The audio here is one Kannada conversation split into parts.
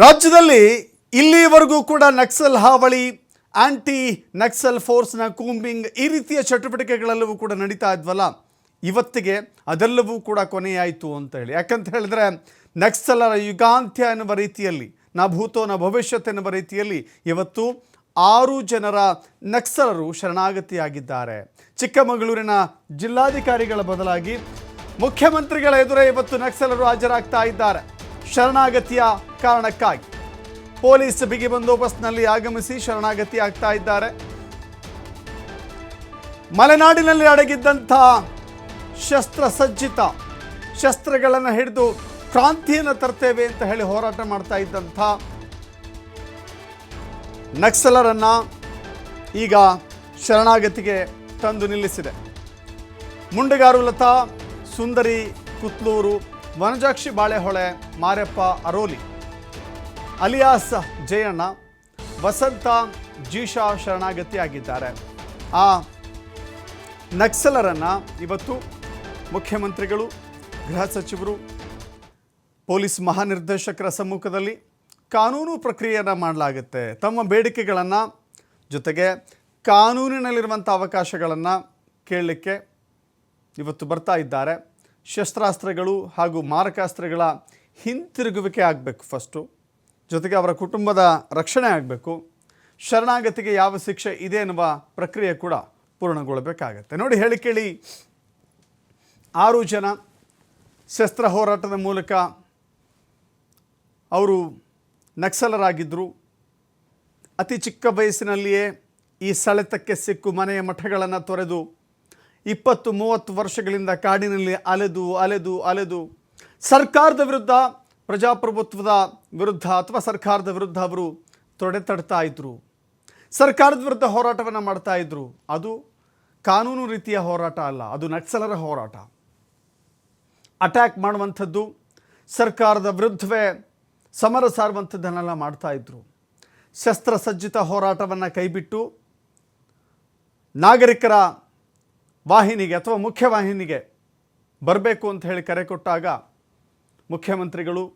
ರಾಜ್ಯದಲ್ಲಿ ಇಲ್ಲಿವರೆಗೂ ಕೂಡ ನಕ್ಸಲ್ ಹಾವಳಿ ಆಂಟಿ ನಕ್ಸಲ್ ಫೋರ್ಸ್ನ ಕೂಂಬಿಂಗ್ ಈ ರೀತಿಯ ಚಟುವಟಿಕೆಗಳೆಲ್ಲವೂ ಕೂಡ ನಡೀತಾ ಇದ್ವಲ್ಲ? ಇವತ್ತಿಗೆ ಅದೆಲ್ಲವೂ ಕೂಡ ಕೊನೆಯಾಯಿತು ಅಂತ ಹೇಳಿ. ಯಾಕಂತ ಹೇಳಿದ್ರೆ, ನಕ್ಸಲರ ಯುಗಾಂತ್ಯ ಎನ್ನುವ ರೀತಿಯಲ್ಲಿ, ನ ಭೂತೋ ನ ಭವಿಷ್ಯತ್ ಎನ್ನುವ ರೀತಿಯಲ್ಲಿ ಇವತ್ತು ಆರು ಜನರ ನಕ್ಸಲರು ಶರಣಾಗತಿಯಾಗಿದ್ದಾರೆ. ಚಿಕ್ಕಮಗಳೂರಿನ ಜಿಲ್ಲಾಧಿಕಾರಿಗಳ ಬದಲಾಗಿ ಮುಖ್ಯಮಂತ್ರಿಗಳ ಎದುರೇ ಇವತ್ತು ನಕ್ಸಲರು ಹಾಜರಾಗ್ತಾ ಇದ್ದಾರೆ. ಶರಣಾಗತಿಯ ಕಾರಣಕ್ಕಾಗಿ. ಪೊಲೀಸ್ ಬಿಗಿ ಬಂದೋಬಸ್ತ್ನಲ್ಲಿ ಆಗಮಿಸಿ ಶರಣಾಗತಿ ಆಗ್ತಾ ಇದ್ದಾರೆ. ಮಲೆನಾಡಿನಲ್ಲಿ ಅಡಗಿದ್ದಂಥ ಶಸ್ತ್ರಸಜ್ಜಿತ ಶಸ್ತ್ರಗಳನ್ನು ಹಿಡಿದು ಕ್ರಾಂತಿಯನ್ನು ತರ್ತೇವೆ ಅಂತ ಹೇಳಿ ಹೋರಾಟ ಮಾಡ್ತಾ ಇದ್ದಂಥ ನಕ್ಸಲರನ್ನ ಈಗ ಶರಣಾಗತಿಗೆ ತಂದು ನಿಲ್ಲಿಸಿದೆ. ಮುಂಡಗಾರು ಲತಾ, ಸುಂದರಿ, ಕುತ್ಲೂರು ವನಜಾಕ್ಷಿ ಬಾಳೆಹೊಳೆ, ಮಾರೆಪ್ಪ ಅರೋಲಿ, ಅಲಿಯಾಸ್ ಜಯಣ್ಣ, ವಸಂತ ಜೀಶಾ ಶರಣಾಗತಿಯಾಗಿದ್ದಾರೆ. ಆ ನಕ್ಸಲರನ್ನು ಇವತ್ತು ಮುಖ್ಯಮಂತ್ರಿಗಳು, ಗೃಹ ಸಚಿವರು, ಪೊಲೀಸ್ ಮಹಾನಿರ್ದೇಶಕರ ಸಮ್ಮುಖದಲ್ಲಿ ಕಾನೂನು ಪ್ರಕ್ರಿಯೆಯನ್ನು ಮಾಡಲಾಗುತ್ತೆ. ತಮ್ಮ ಬೇಡಿಕೆಗಳನ್ನು ಜೊತೆಗೆ ಕಾನೂನಿನಲ್ಲಿರುವಂಥ ಅವಕಾಶಗಳನ್ನು ಕೇಳಲಿಕ್ಕೆ ಇವತ್ತು ಬರ್ತಾ ಇದ್ದಾರೆ. ಶಸ್ತ್ರಾಸ್ತ್ರಗಳು ಹಾಗೂ ಮಾರಕಾಸ್ತ್ರಗಳ ಹಿಂತಿರುಗುವಿಕೆ ಆಗಬೇಕು ಫಸ್ಟು. ಜೊತೆಗೆ ಅವರ ಕುಟುಂಬದ ರಕ್ಷಣೆ ಆಗಬೇಕು. ಶರಣಾಗತಿಗೆ ಯಾವ ಶಿಕ್ಷೆ ಇದೆ ಎನ್ನುವ ಪ್ರಕ್ರಿಯೆ ಕೂಡ ಪೂರ್ಣಗೊಳ್ಳಬೇಕಾಗತ್ತೆ. ನೋಡಿ, ಹೇಳಿ ಕೇಳಿ. ಆರು ಜನ ಶಸ್ತ್ರ ಹೋರಾಟದ ಮೂಲಕ ಅವರು ನಕ್ಸಲರಾಗಿದ್ದರು ಅತಿ ಚಿಕ್ಕ ವಯಸ್ಸಿನಲ್ಲಿಯೇ ಈ ಸೆಳೆತಕ್ಕೆ ಸಿಕ್ಕು ಮನೆಯ ಮಠಗಳನ್ನು ತೊರೆದು ಇಪ್ಪತ್ತು ಮೂವತ್ತು ವರ್ಷಗಳಿಂದ ಕಾಡಿನಲ್ಲಿ ಅಲೆದು ಅಲೆದು ಅಲೆದು. ಸರ್ಕಾರದ ವಿರುದ್ಧ, ಪ್ರಜಾಪ್ರಭುತ್ವದ ವಿರುದ್ಧ ಅಥವಾ ಸರ್ಕಾರದ ವಿರುದ್ಧ ಅವರು ತೊಡೆತಡ್ತಾ ಇದ್ದರು ಸರ್ಕಾರದ ವಿರುದ್ಧ ಹೋರಾಟವನ್ನು ಮಾಡ್ತಾ ಇದ್ದರು ಅದು ಕಾನೂನು ರೀತಿಯ ಹೋರಾಟ ಅಲ್ಲ, ಅದು ನಕ್ಸಲರ ಹೋರಾಟ. ಅಟ್ಯಾಕ್ ಮಾಡುವಂಥದ್ದು ಸರ್ಕಾರದ ವಿರುದ್ಧವೇ ಸಮರ ಸಾರುವಂಥದ್ದನ್ನೆಲ್ಲ ಮಾಡ್ತಾ ಇದ್ದರು ಶಸ್ತ್ರಸಜ್ಜಿತ ಹೋರಾಟವನ್ನು ಕೈಬಿಟ್ಟು ನಾಗರಿಕರ ವಾಹಿನಿಗೆ ಅಥವಾ ಮುಖ್ಯವಾಹಿನಿಗೆ ಬರಬೇಕು ಅಂತ ಹೇಳಿ ಕರೆ ಕೊಟ್ಟಾಗ ಮುಖ್ಯಮಂತ್ರಿಗಳು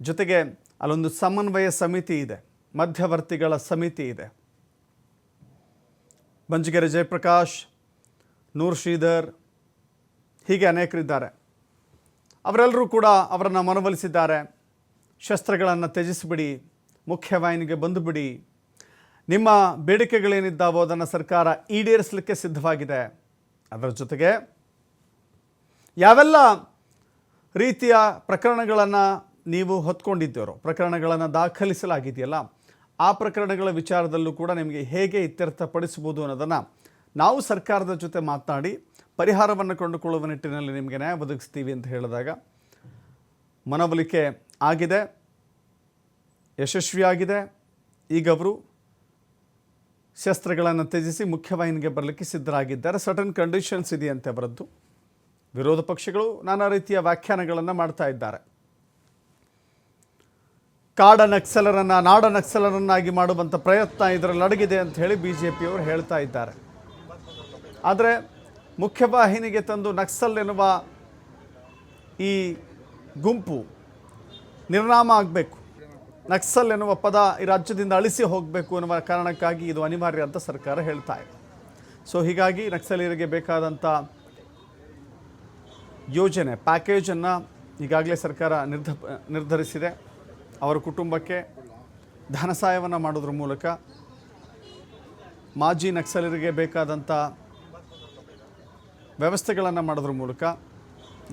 ಜೊತೆಗೆ ಅಲ್ಲೊಂದು ಸಮನ್ವಯ ಸಮಿತಿ ಇದೆ, ಮಧ್ಯವರ್ತಿಗಳ ಸಮಿತಿ ಇದೆ. ಬಂಜಗೆರೆ ಜಯಪ್ರಕಾಶ್, ನೂರ್ ಶ್ರೀಧರ್ ಹೀಗೆ ಅನೇಕರಿದ್ದಾರೆ. ಅವರೆಲ್ಲರೂ ಕೂಡ ಅವರನ್ನು ಮನವೊಲಿಸಿದ್ದಾರೆ. ಶಸ್ತ್ರಗಳನ್ನು ತ್ಯಜಿಸಿಬಿಡಿ, ಮುಖ್ಯವಾಹಿನಿಗೆ ಬಂದುಬಿಡಿ. ನಿಮ್ಮ ಬೇಡಿಕೆಗಳೇನಿದ್ದಾವೋ ಅದನ್ನು ಸರ್ಕಾರ ಈಡೇರಿಸಲಿಕ್ಕೆ ಸಿದ್ಧವಾಗಿದೆ. ಅದರ ಜೊತೆಗೆ ಯಾವೆಲ್ಲ ರೀತಿಯ ಪ್ರಕರಣಗಳನ್ನು ನೀವು ಹೊತ್ಕೊಂಡಿದ್ದೀರೋ, ಪ್ರಕರಣಗಳನ್ನು ದಾಖಲಿಸಲಾಗಿದೆಯಲ್ಲ, ಆ ಪ್ರಕರಣಗಳ ವಿಚಾರದಲ್ಲೂ ಕೂಡ ನಿಮಗೆ ಹೇಗೆ ಇತ್ಯರ್ಥಪಡಿಸಬಹುದು ಅನ್ನೋದನ್ನು ನಾವು ಸರ್ಕಾರದ ಜೊತೆ ಮಾತನಾಡಿ ಪರಿಹಾರವನ್ನು ಕೊಂಡುಕೊಳ್ಳುವ ನಿಟ್ಟಿನಲ್ಲಿ ನಿಮಗೆ ನ್ಯಾಯ ಒದಗಿಸ್ತೀವಿ ಅಂತ ಹೇಳಿದಾಗ ಮನವೊಲಿಕೆ ಆಗಿದೆ, ಯಶಸ್ವಿಯಾಗಿದೆ. ಈಗ ಅವರು ಶಸ್ತ್ರಗಳನ್ನು ತ್ಯಜಿಸಿ ಮುಖ್ಯವಾಹಿನಿಗೆ ಬರಲಿಕ್ಕೆ ಸಿದ್ಧರಾಗಿದ್ದಾರೆ. ಸಟನ್ ಕಂಡೀಷನ್ಸ್ ಇದೆಯಂತೆ ಅವರದ್ದು. ವಿರೋಧ ಪಕ್ಷಗಳು ನಾನಾ ರೀತಿಯ ವ್ಯಾಖ್ಯಾನಗಳನ್ನು ಮಾಡ್ತಾ ಇದ್ದಾರೆ. ಕಾಡ ನಕ್ಸಲರನ್ನು ನಾಡ ನಕ್ಸಲರನ್ನಾಗಿ ಮಾಡುವಂಥ ಪ್ರಯತ್ನ ಇದರಲ್ಲಿ ಅಡಗಿದೆ ಅಂತ ಹೇಳಿ ಬಿ ಜೆ ಪಿಯವರು ಹೇಳ್ತಾ ಇದ್ದಾರೆ. ಆದರೆ ಮುಖ್ಯವಾಹಿನಿಗೆ ತಂದು ನಕ್ಸಲ್ ಎನ್ನುವ ಈ ಗುಂಪು ನಿರ್ನಾಮ ಆಗಬೇಕು. ನಕ್ಸಲ್ ಎನ್ನುವ ಪದ ಈ ರಾಜ್ಯದಿಂದ ಅಳಿಸಿ ಹೋಗಬೇಕು ಎನ್ನುವ ಕಾರಣಕ್ಕಾಗಿ ಇದು ಅನಿವಾರ್ಯ ಅಂತ ಸರ್ಕಾರ ಹೇಳ್ತಾ ಇದೆ. ಸೊ ಹೀಗಾಗಿ ನಕ್ಸಲೀಯರಿಗೆ ಬೇಕಾದಂಥ ಯೋಜನೆ ಪ್ಯಾಕೇಜನ್ನು ಈಗಾಗಲೇ ಸರ್ಕಾರ ನಿರ್ಧ, ನಿರ್ಧರಿಸಿದೆ. ಅವರ ಕುಟುಂಬಕ್ಕೆ ಧನ ಸಹಾಯವನ್ನು ಮಾಡೋದ್ರ ಮೂಲಕ ಮಾಜಿ ನಕ್ಸಲರಿಗೆ ಬೇಕಾದಂಥ ವ್ಯವಸ್ಥೆಗಳನ್ನು ಮಾಡೋದ್ರ ಮೂಲಕ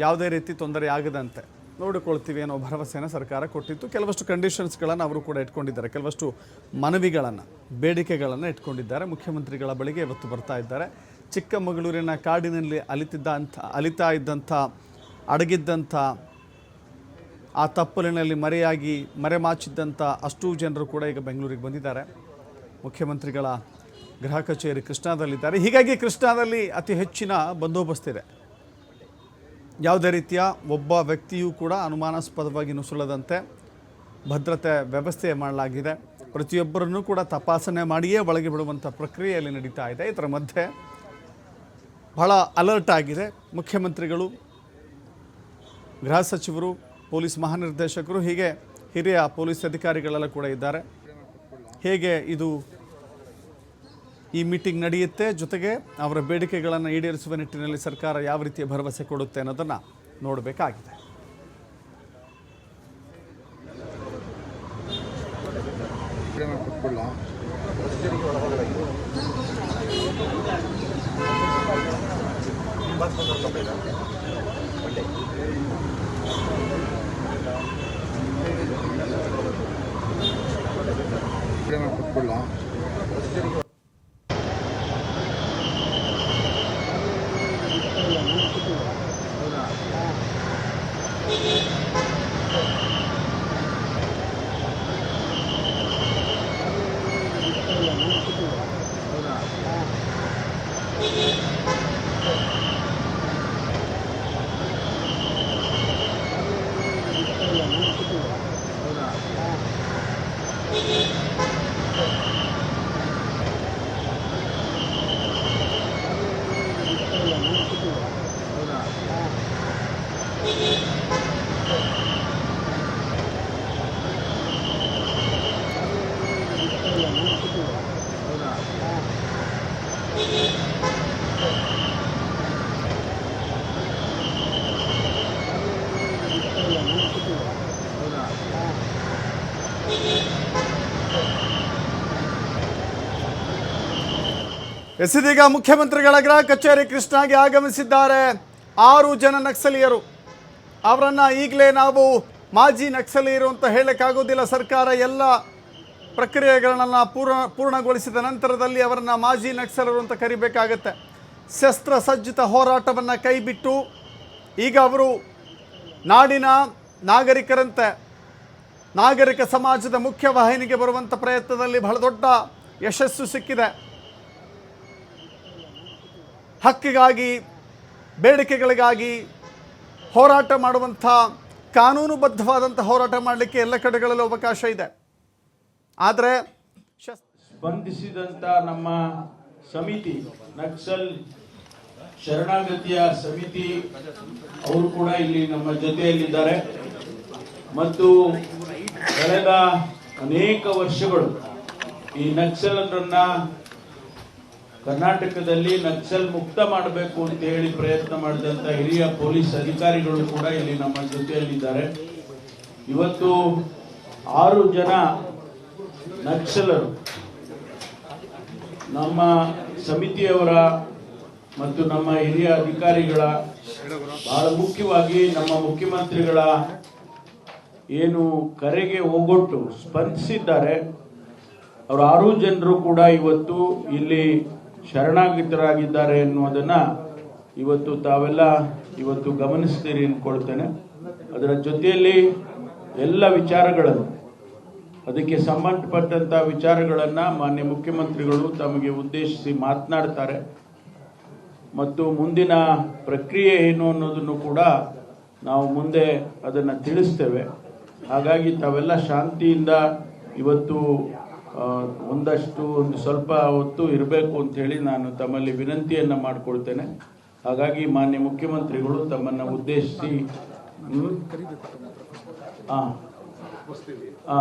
ಯಾವುದೇ ರೀತಿ ತೊಂದರೆ ಆಗದಂತೆ ನೋಡಿಕೊಳ್ತೀವಿ ಅನ್ನೋ ಭರವಸೆಯನ್ನು ಸರ್ಕಾರ ಕೊಟ್ಟಿತ್ತು. ಕೆಲವಷ್ಟು ಕಂಡೀಷನ್ಸ್ಗಳನ್ನು ಅವರು ಕೂಡ ಇಟ್ಕೊಂಡಿದ್ದಾರೆ. ಕೆಲವಷ್ಟು ಮನವಿಗಳನ್ನು, ಬೇಡಿಕೆಗಳನ್ನು ಇಟ್ಕೊಂಡಿದ್ದಾರೆ. ಮುಖ್ಯಮಂತ್ರಿಗಳ ಬಳಿಗೆ ಇವತ್ತು ಬರ್ತಾ ಇದ್ದಾರೆ. ಚಿಕ್ಕಮಗಳೂರಿನ ಕಾಡಿನಲ್ಲಿ ಅಲಿತಿದ್ದ ಅಂಥ, ಅಲಿತಾ ಇದ್ದಂಥ, ಅಡಗಿದ್ದಂಥ, ಆ ತಪ್ಪಲಿನಲ್ಲಿ ಮರೆಯಾಗಿ ಮರೆಮಾಚಿದ್ದಂಥ ಅಷ್ಟೂ ಜನರು ಕೂಡ ಈಗ ಬೆಂಗಳೂರಿಗೆ ಬಂದಿದ್ದಾರೆ. ಮುಖ್ಯಮಂತ್ರಿಗಳ ಗೃಹ ಕಚೇರಿ ಕೃಷ್ಣಾದಲ್ಲಿದ್ದಾರೆ. ಹೀಗಾಗಿ ಕೃಷ್ಣಾದಲ್ಲಿ ಅತಿ ಹೆಚ್ಚಿನ ಬಂದೋಬಸ್ತಿದೆ ಯಾವುದೇ ರೀತಿಯ ಒಬ್ಬ ವ್ಯಕ್ತಿಯೂ ಕೂಡ ಅನುಮಾನಾಸ್ಪದವಾಗಿ ನುಸುಳದಂತೆ ಭದ್ರತೆ ವ್ಯವಸ್ಥೆ ಮಾಡಲಾಗಿದೆ. ಪ್ರತಿಯೊಬ್ಬರನ್ನು ಕೂಡ ತಪಾಸಣೆ ಮಾಡಿಯೇ ಒಳಗೆ ಬಿಡುವಂಥ ಪ್ರಕ್ರಿಯೆಯಲ್ಲಿ ನಡೀತಾ ಇದೆ. ಇದರ ಮಧ್ಯೆ ಬಹಳ ಅಲರ್ಟ್ ಆಗಿದೆ. ಮುಖ್ಯಮಂತ್ರಿಗಳು, ಗೃಹ ಸಚಿವರು, ಪೊಲೀಸ್ ಮಹಾನಿರ್ದೇಶಕರು, ಹೀಗೆ ಹಿರಿಯ ಪೊಲೀಸ್ ಅಧಿಕಾರಿಗಳೆಲ್ಲ ಕೂಡ ಇದ್ದಾರೆ. ಹೇಗೆ ಇದು ಈ ಮೀಟಿಂಗ್ ನಡೆಯುತ್ತೆ. ಜೊತೆಗೆ ಅವರ ಬೇಡಿಕೆಗಳನ್ನು ಈಡೇರಿಸುವ ನಿಟ್ಟಿನಲ್ಲಿ ಸರ್ಕಾರ ಯಾವ ರೀತಿಯ ಭರವಸೆ ಕೊಡುತ್ತೆ ಅನ್ನೋದನ್ನು ನೋಡಬೇಕಾಗಿದೆ. ಎಸ್ ಇದೀಗ ಮುಖ್ಯಮಂತ್ರಿಗಳ ಗೃಹ ಕಚೇರಿ ಕೃಷ್ಣಾಗೆ ಆಗಮಿಸಿದ್ದಾರೆ ಆರು ಜನ ನಕ್ಸಲೀಯರು. ಅವರನ್ನು ಈಗಲೇ ನಾವು ಮಾಜಿ ನಕ್ಸಲೀಯರು ಅಂತ ಹೇಳಕ್ಕಾಗೋದಿಲ್ಲ. ಸರ್ಕಾರ ಎಲ್ಲ ಪ್ರಕ್ರಿಯೆಗಳನ್ನು ಪೂರ್ಣ, ಪೂರ್ಣಗೊಳಿಸಿದ ನಂತರದಲ್ಲಿ ಅವರನ್ನು ಮಾಜಿ ನಕ್ಸಲರು ಅಂತ ಕರಿಬೇಕಾಗತ್ತೆ. ಶಸ್ತ್ರ ಸಜ್ಜಿತ ಹೋರಾಟವನ್ನು ಕೈಬಿಟ್ಟು ಈಗ ಅವರು ನಾಡಿನ ನಾಗರಿಕರಂತೆ, ನಾಗರಿಕ ಸಮಾಜದ ಮುಖ್ಯ ವಾಹಿನಿಗೆ ಬರುವಂಥ ಪ್ರಯತ್ನದಲ್ಲಿ ಬಹಳ ದೊಡ್ಡ ಯಶಸ್ಸು ಸಿಕ್ಕಿದೆ. ಹಕ್ಕಿಗಾಗಿ, ಬೇಡಿಕೆಗಳಿಗಾಗಿ ಹೋರಾಟ ಮಾಡುವಂಥ ಕಾನೂನುಬದ್ಧವಾದಂಥ ಹೋರಾಟ ಮಾಡಲಿಕ್ಕೆ ಎಲ್ಲ ಕಡೆಗಳಲ್ಲೂ ಅವಕಾಶ ಇದೆ. ಆದರೆ ಸ್ಪಂದಿಸಿದಂಥ ನಮ್ಮ ಸಮಿತಿ, ನಕ್ಸಲ್ ಶರಣಾಗತಿಯ ಸಮಿತಿ, ಅವರು ಕೂಡ ಇಲ್ಲಿ ನಮ್ಮ ಜೊತೆಯಲ್ಲಿದ್ದಾರೆ. ಮತ್ತು ಕಳೆದ ಅನೇಕ ವರ್ಷಗಳು ಈ ನಕ್ಸಲರನ್ನ ಕರ್ನಾಟಕದಲ್ಲಿ ನಕ್ಸಲ್ ಮುಕ್ತ ಮಾಡಬೇಕು ಅಂತ ಹೇಳಿ ಪ್ರಯತ್ನ ಮಾಡಿದಂತ ಹಿರಿಯ ಪೊಲೀಸ್ ಅಧಿಕಾರಿಗಳು ಕೂಡ ಇಲ್ಲಿ ನಮ್ಮ ಜೊತೆಯಲ್ಲಿದ್ದಾರೆ. ಇವತ್ತು ಆರು ಜನ ನಕ್ಸಲರು ನಮ್ಮ ಸಮಿತಿಯವರ ಮತ್ತು ನಮ್ಮ ಹಿರಿಯ ಅಧಿಕಾರಿಗಳ ಬಹಳ ಮುಖ್ಯವಾಗಿ ನಮ್ಮ ಮುಖ್ಯಮಂತ್ರಿಗಳ ಏನು ಕರೆಗೆ ಹೋಗೊಟ್ಟು ಸ್ಪಂದಿಸಿದ್ದಾರೆ ಅವರ ಆರು ಜನರು ಕೂಡ ಇವತ್ತು ಇಲ್ಲಿ ಶರಣಾಗತರಾಗಿದ್ದಾರೆ ಎನ್ನುವುದನ್ನು ಇವತ್ತು ತಾವೆಲ್ಲ ಇವತ್ತು ಗಮನಿಸ್ತೀರಿ ಅಂದ್ಕೊಳ್ತೇನೆ ಅದರ ಜೊತೆಯಲ್ಲಿ ಎಲ್ಲ ವಿಚಾರಗಳನ್ನು, ಅದಕ್ಕೆ ಸಂಬಂಧಪಟ್ಟಂಥ ವಿಚಾರಗಳನ್ನ ಮಾನ್ಯ ಮುಖ್ಯಮಂತ್ರಿಗಳು ತಮಗೆ ಉದ್ದೇಶಿಸಿ ಮಾತನಾಡ್ತಾರೆ. ಮತ್ತು ಮುಂದಿನ ಪ್ರಕ್ರಿಯೆ ಏನು ಅನ್ನೋದನ್ನು ಕೂಡ ನಾವು ಮುಂದೆ ಅದನ್ನು ತಿಳಿಸ್ತೇವೆ. ಹಾಗಾಗಿ ತಾವೆಲ್ಲ ಶಾಂತಿಯಿಂದ ಇವತ್ತು ಒಂದಷ್ಟು ಒಂದು ಸ್ವಲ್ಪ ಹೊತ್ತು ಇರಬೇಕು ಅಂತ ಹೇಳಿ ನಾನು ತಮ್ಮಲ್ಲಿ ವಿನಂತಿಯನ್ನು ಮಾಡಿಕೊಳ್ತೇನೆ ಹಾಗಾಗಿ ಮಾನ್ಯ ಮುಖ್ಯಮಂತ್ರಿಗಳು ತಮ್ಮನ್ನು ಉದ್ದೇಶಿಸಿ? ಆ. ಆ.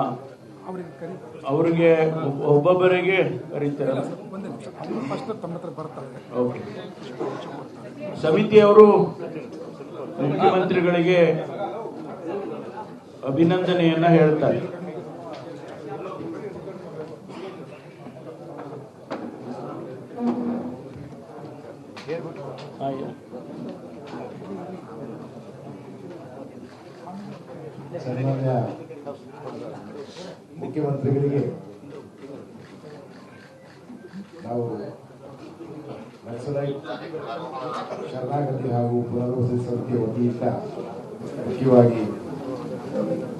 ಅವರಿಗೆ ಒಬ್ಬ- ಒಬ್ಬೊಬ್ಬರಿಗೆ ಕರೀತಾರೆ ಸಮಿತಿಯವರು ಮುಖ್ಯಮಂತ್ರಿಗಳಿಗೆ ಅಭಿನಂದನೆಯನ್ನ ಹೇಳ್ತಾರೆ ಸನ್ಮಾನ್ಯ ಮುಖ್ಯಮಂತ್ರಿಗಳಿಗೆ ನಾವು ನಕ್ಸಲೈಟ್ ಶರಣಾಗತಿ ಹಾಗೂ ಪುನರ್ವಸತಿ ಸಮಿತಿಯ ವತಿಯಿಂದ ಮುಖ್ಯವಾಗಿ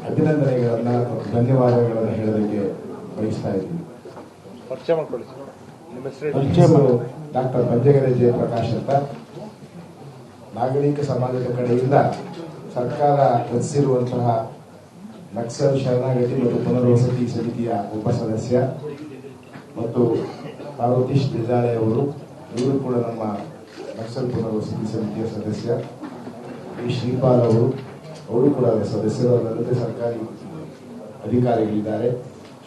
ಅಭಿನಂದನೆಗಳನ್ನ ಮತ್ತು ಧನ್ಯವಾದಗಳನ್ನು ಹೇಳೋದಕ್ಕೆ ಬಯಸ್ತಾ ಇದ್ದೀನಿ. ಪರಿಚಯ. ಡಾಕ್ಟರ್ ಬಂಜಗರೆ ಜಯಪ್ರಕಾಶ್ ಅಂತ. ನಾಗರಿಕ ಸಮಾಜದ ಕಡೆಯಿಂದ ಸರ್ಕಾರ ರಚಿಸಿರುವಂತಹ ನಕ್ಸಲ್ ಶರಣಾಗತಿ ಮತ್ತು ಪುನರ್ವಸತಿ ಸಮಿತಿಯ ಉಪ ಸದಸ್ಯ ಮತ್ತು ಪಾರ್ವತೀಶ್ ಬಿಜಾಳೆ ಅವರು ಇವರು ಕೂಡ ನಮ್ಮ ನಕ್ಸಲ್ ಪುನರ್ವಸತಿ ಸಮಿತಿಯ ಸದಸ್ಯ. ಈ ಶ್ರೀಪಾಲ್ ಅವರು ಅವರು ಕೂಡ ಸದಸ್ಯರು. ಅದರಂತೆ ಸರ್ಕಾರಿ ಅಧಿಕಾರಿಗಳಿದ್ದಾರೆ.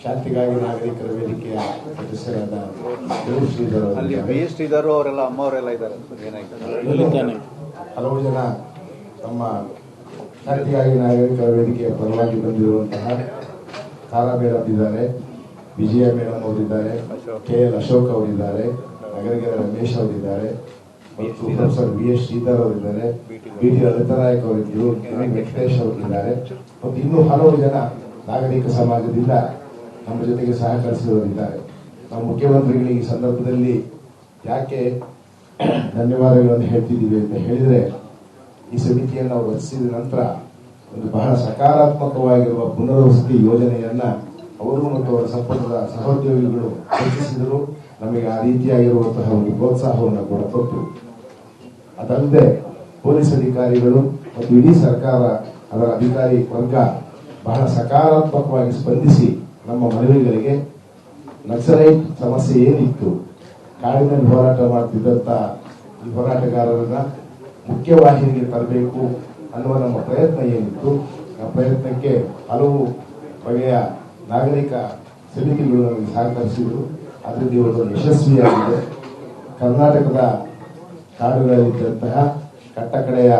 ಶಾಂತಿಗಾಗಿ ನಾಗರಿಕರ ವೇದಿಕೆಯ ಸದಸ್ಯರಾದ ಶ್ರೀಧರ್ ಶ್ರೀಧರ್ ಅವರೆಲ್ಲ ಅಮ್ಮ ಅವರೆಲ್ಲ ಇದ್ದಾರೆ. ಏನಾಯ್ತು? ಹಲವು ಜನ ತಮ್ಮ ಶಕ್ತಿಯಾಗಿ ನಾಗರಿಕ ವೇದಿಕೆಯ ಪರವಾಗಿ ಬಂದಿರುವಂತಹ ತಾರಾಬೇರಿದ್ದಾರೆ ವಿಜಯ ಮೇಡಮ್ ಅವರಿದ್ದಾರೆ. ಕೆ ಎಲ್ ಅಶೋಕ್ ಅವರಿದ್ದಾರೆ. ನಗರಗೆರೆ ರಮೇಶ್ ಅವರಿದ್ದಾರೆ. ಮತ್ತು ಪ್ರೊಫೆಸರ್ ಬಿ ಎಸ್ ಶ್ರೀಧರ್ ಅವರಿದ್ದಾರೆ. ಬಿ ಟಿ ಲಲಿತನಾಯಕ್ ಅವರಿದ್ದರು. ಕೆ ವೆಂಕಟೇಶ್ ಅವರಿದ್ದಾರೆ. ಮತ್ತು ಇನ್ನೂ ಹಲವು ಜನ ನಾಗರಿಕ ಸಮಾಜದಿಂದ ನಮ್ಮ ಜೊತೆಗೆ ಸಹಕರಿಸಿದವರಿದ್ದಾರೆ. ನಮ್ಮ ಮುಖ್ಯಮಂತ್ರಿಗಳಿಗೆ ಈ ಸಂದರ್ಭದಲ್ಲಿ ಯಾಕೆ ಧನ್ಯವಾದಗಳನ್ನು ಹೇಳ್ತಿದ್ದೀವಿ ಅಂತ ಹೇಳಿದ್ರೆ, ಈ ಸಮಿತಿಯನ್ನು ನಾವು ರಚಿಸಿದ ನಂತರ ಒಂದು ಬಹಳ ಸಕಾರಾತ್ಮಕವಾಗಿರುವ ಪುನರ್ವಸತಿ ಯೋಜನೆಯನ್ನ ಅವರು ಮತ್ತು ಅವರ ಸಂಪರ್ಕದ ಸಹೋದ್ಯೋಗಿಗಳು ರಚಿಸಿದರು. ನಮಗೆ ಆ ರೀತಿಯಾಗಿರುವಂತಹ ಒಂದು ಪ್ರೋತ್ಸಾಹವನ್ನು ಕೂಡ ಕೊಟ್ಟರು ಅದಲ್ಲದೆ ಪೊಲೀಸ್ ಅಧಿಕಾರಿಗಳು ಮತ್ತು ಇಡೀ ಸರ್ಕಾರ ಅದರ ಅಧಿಕಾರಿ ವರ್ಗ ಬಹಳ ಸಕಾರಾತ್ಮಕವಾಗಿ ಸ್ಪಂದಿಸಿ ನಮ್ಮ ಮನವಿಗಳಿಗೆ ನಕ್ಸಲೈಟ್ ಸಮಸ್ಯೆ ಏನಿತ್ತು ಕಾಡಿನಲ್ಲಿ ಹೋರಾಟ ಮಾಡ್ತಿದ್ದಂತ ಈ ಹೋರಾಟಗಾರರನ್ನ ಮುಖ್ಯವಾಹಿನಿಗೆ ತರಬೇಕು ಅನ್ನುವ ನಮ್ಮ ಪ್ರಯತ್ನ ಏನಿತ್ತು. ಆ ಪ್ರಯತ್ನಕ್ಕೆ ಹಲವು ಬಗೆಯ ನಾಗರಿಕ ಸಮಿತಿಗಳು ನಮಗೆ ಸಹಕರಿಸಿದರು. ಅದರಲ್ಲಿ ಒಂದು ಯಶಸ್ವಿಯಾಗಿದೆ. ಕರ್ನಾಟಕದ ಕಾಡುಗಳಲ್ಲಿದ್ದಂತಹ ಕಟ್ಟಕಡೆಯ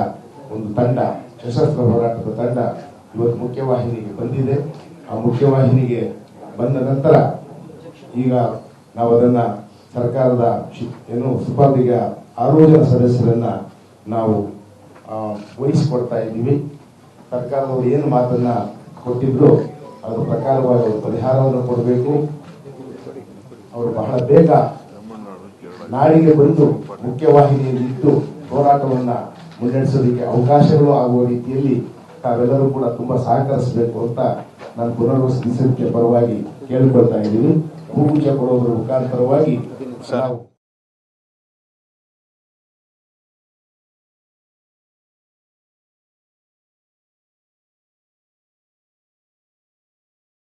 ಒಂದು ತಂಡ, ಸಶಸ್ತ್ರ ಹೋರಾಟದ ತಂಡ ಇವತ್ತು ಮುಖ್ಯವಾಹಿನಿಗೆ ಬಂದಿದೆ. ಆ ಮುಖ್ಯವಾಹಿನಿಗೆ ಬಂದ ನಂತರ ಈಗ ನಾವು ಅದನ್ನ ಸರ್ಕಾರದ ಏನು ಸುಪಾರ್ದಿಗೆ ಆರು ಜನ ಸದಸ್ಯರನ್ನ ನಾವು ವಹಿಸಿಕೊಡ್ತಾ ಇದ್ದೀವಿ. ಸರ್ಕಾರದವರು ಏನು ಮಾತನ್ನ ಕೊಟ್ಟಿದ್ರು ಅದರ ಪ್ರಕಾರವಾಗಿ ಪರಿಹಾರವನ್ನು ಕೊಡಬೇಕು. ಅವರು ಬಹಳ ಬೇಗ ನಾಡಿಗೆ ಬಂದು ಮುಖ್ಯವಾಹಿನಿಯಲ್ಲಿ ಇದ್ದು ಹೋರಾಟವನ್ನ ಮುನ್ನಡೆಸೋದಕ್ಕೆ ಅವಕಾಶಗಳು ಆಗುವ ರೀತಿಯಲ್ಲಿ ತಾವೆಲ್ಲರೂ ಕೂಡ ತುಂಬಾ ಸಹಕರಿಸಬೇಕು ಅಂತ ನಾನು ಪುನರ್ವಸತಿ ಸಮಿತಿಯ ಪರವಾಗಿ ಕೇಳಿಕೊಳ್ತಾ ಇದ್ದೀನಿ. ಹೂಗುಚ್ಚ ಕೊಡೋದ್ರ ಮುಖಾಂತರವಾಗಿ ನಾವು